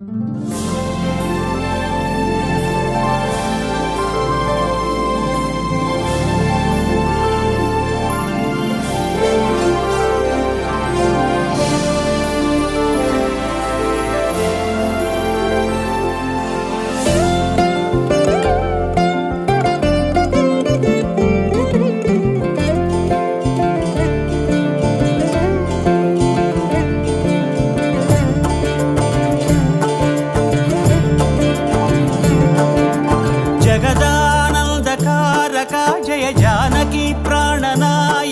జగదానందకారక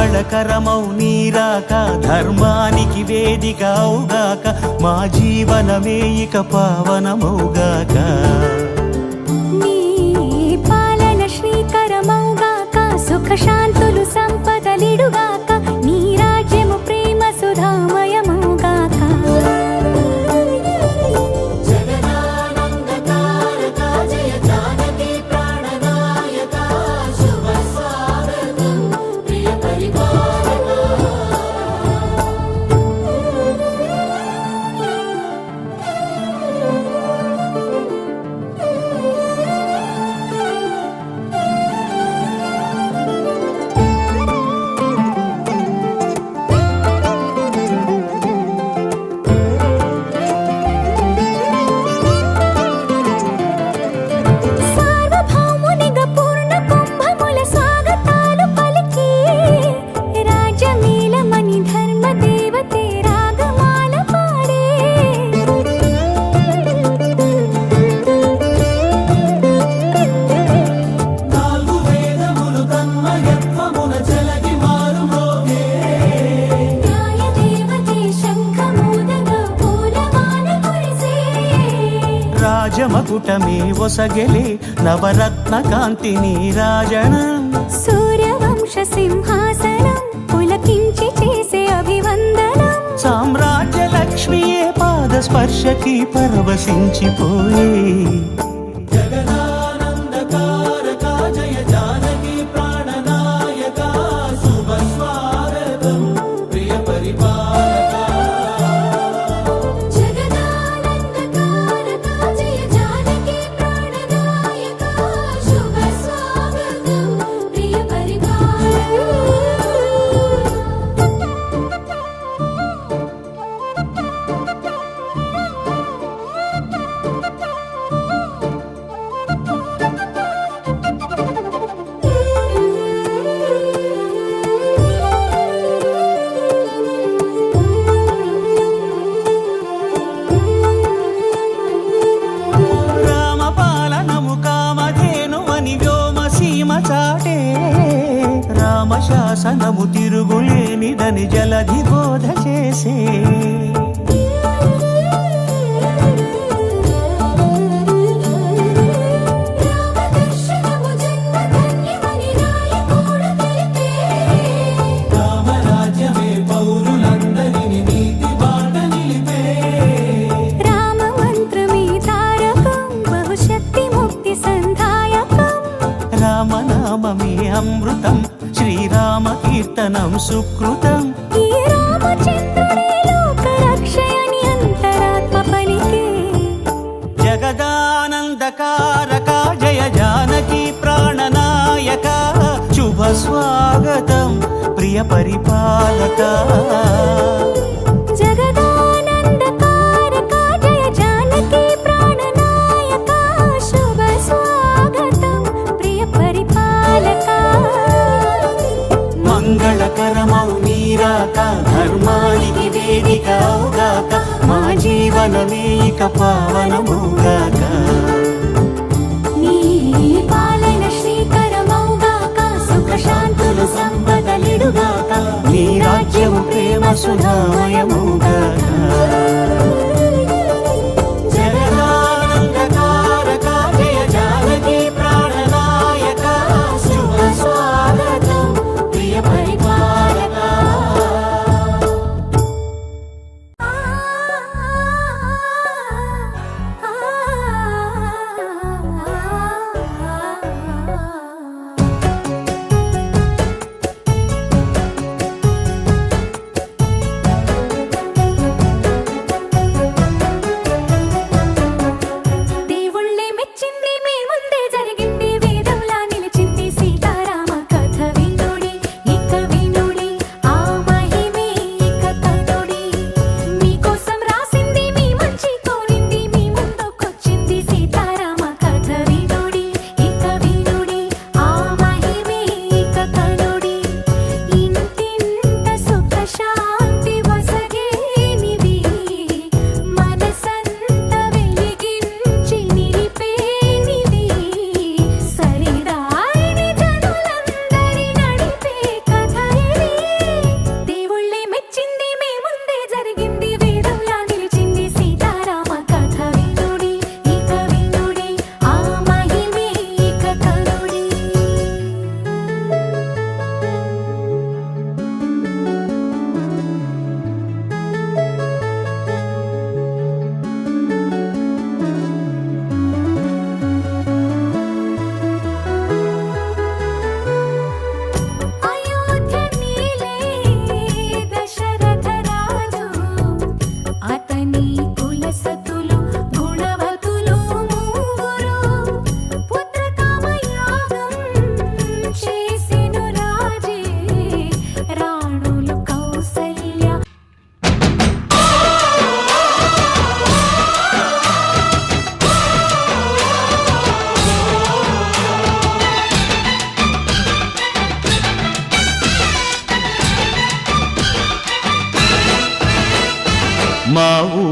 మంగళకరమౌ నీరాక ధర్మానికి వేదిక అవుగాక మా జీవనమే ఇక పావనమౌగాక. రాజమకుటమే ఒసగెలే నవరత్న కాంతిని రాజణం. సూర్యవంశ సింహాసనం పులకించి చేసే అభివందనం. సామ్రాజ్య లక్ష్మియే పాద స్పర్శకి పరవశించిపోయే. శాసనము తిరుగులేనిదని జలధి బోధ చేసే. సుకృతం. జగదానందకారక జయ జానకి ప్రాణనాయక శుభ స్వాగతం ప్రియ పరిపాలక. జీవనమే ఇక పావనముగాక నీ రాజ్యము ప్రేమ సుధామయముగాక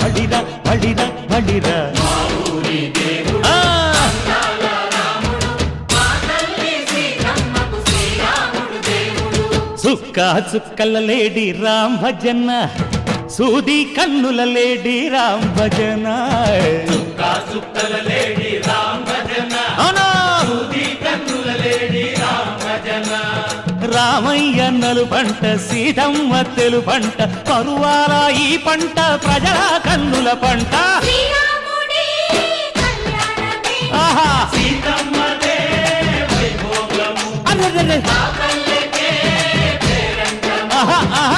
బడిర బడిర బడిర సుక్క చుక్కల లేడి రామ్ భజన సూది కన్నుల లేడి రామ్ భజన సుక్క చుక్కల లేడి రామ్ రామయ్య నలు పంట సీతమ్మ తెలు పంట పరువాల ఈ పంట ప్రజల కన్నుల పంట. ఆహా. ఆహా, ఆహా.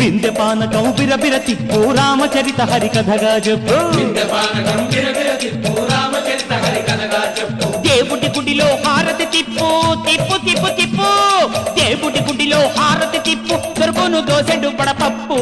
బిందె పానకం బిరబిర తిప్పు రామచరిత హరికథగా చెప్పు. దేవుడి గుడిలో హారతి తిప్పు తిప్పు తిప్పు తిప్పు. దేవుడి గుడిలో హారతి తిప్పు దొరుకును దోసెడు పడపప్పు.